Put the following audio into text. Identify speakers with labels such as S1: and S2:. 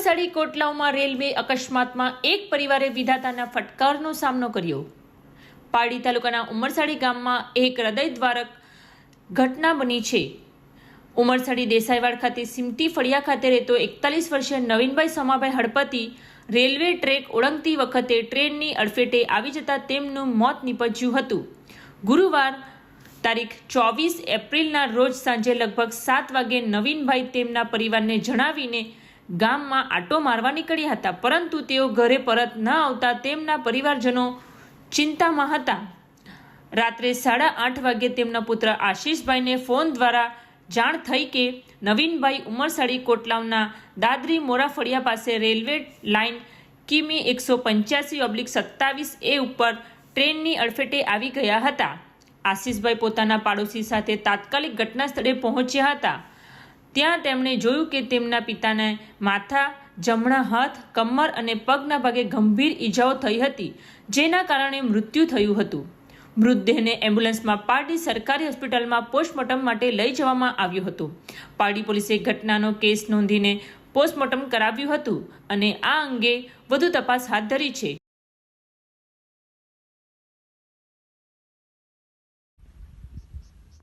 S1: Umarsadi કોટલાઓમાં railway અકસ્માતમાં એક પરિવારે વિધાતાના ફટકારનો સામનો કર્યો. પાડી તાલુકાના ઉમરસાડી ગામમાં એક હૃદય દ્વારક ઘટના બની છે. ઉમરસાડી દેસાઈવાડ ખાતે સિમટી ફળિયા ખાતે રહેતો એકતાલીસ વર્ષીય નવીનભાઈ સમાભાઈ હળપતિ રેલવે ટ્રેક ઓળંગતી વખતે ટ્રેનની અડફેટે આવી જતા તેમનું મોત નીપજ્યું હતું. ગુરુવાર તારીખ ચોવીસ એપ્રિલના રોજ સાંજે લગભગ સાત વાગે નવીનભાઈ તેમના પરિવારને જણાવીને ગામમાં આટો મારવા નીકળ્યા હતા, પરંતુ તેઓ ઘરે પરત ન આવતા તેમના પરિવારજનો ચિંતામાં હતા. રાત્રે સાડા આઠ વાગે તેમના પુત્ર આશીષભાઈને ફોન દ્વારા જાણ થઈ કે નવીનભાઈ ઉમરસાડી કોટલાવના દાદરી મોરાફળિયા પાસે રેલવે લાઇન કિમી એકસો પંચ્યાસી ઓબ્લિક સત્તાવીસ એ ઉપર ટ્રેનની અડફેટે આવી ગયા હતા. આશીષભાઈ પોતાના પાડોશી સાથે તાત્કાલિક ઘટના સ્થળે પહોંચ્યા હતા. ત્યાં તેમણે જોયું કે તેમના પિતાને માથા, જમણા હાથ, કમર અને પગના ભાગે ગંભીર ઈજાઓ થઈ હતી, જેના કારણે મૃત્યુ થયું હતું. મૃતદેહને એમ્બ્યુલન્સમાં પારડી સરકારી હોસ્પિટલમાં પોસ્ટમોર્ટમ માટે લઈ જવામાં આવ્યો હતો. પારડી પોલીસે ઘટનાનો કેસ નોંધીને પોસ્ટમોર્ટમ કરાવ્યું હતું અને આ અંગે વધુ તપાસ હાથ ધરી છે.